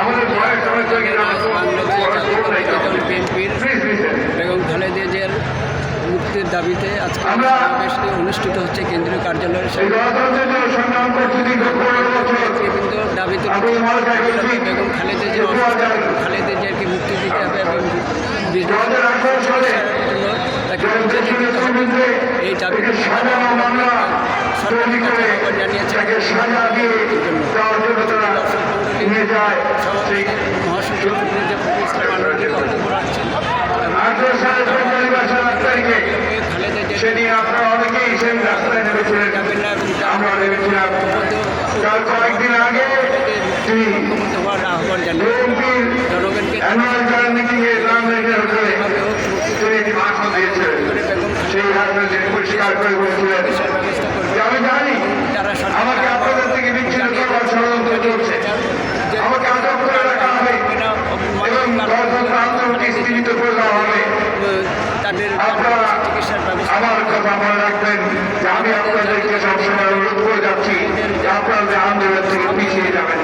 আমাদের সময় থেকে বিএনপির বেগম খালেদা জিয়ার মুক্তির দাবিতে আজকে সমাবেশটি অনুষ্ঠিত হচ্ছে কেন্দ্রীয় কার্যালয়ের এই সামনে গণতন্ত্রের জন্য সংগ্রাম করছি দীর্ঘ পনেরো বছর নেতৃবৃন্দ দাবি তুলে আমি মহাশয় বলছি, বেগম খালেদা জিয়া অসুস্থ। বেগম খালেদা জিয়াকে মুক্তি দিতে হবে এবং তাকে মুক্তি দিতে হবে। এই দাবি একটি সাজা মামলা তৈরি করে আহ্বান জানিয়েছে যায়। সেই আঠারো সালে ফেব্রুয়ারি মাসের আট তারিখে সেদিন আপনারা অনেকেই সেই রাস্তায় নেমেছিলেন। আমরা নেমেছিলাম। তার কয়েকদিন আগে পরিষ্কার করে বলছিলেন গ্রামের চিকিৎসার ব্যবস্থা আমার কথা মনে রাখবেন যে আমি আপনাদেরকে সবসময় অনুরোধ করে যাচ্ছি আপনাদের আন্দোলন থেকে পিছিয়ে যাবেন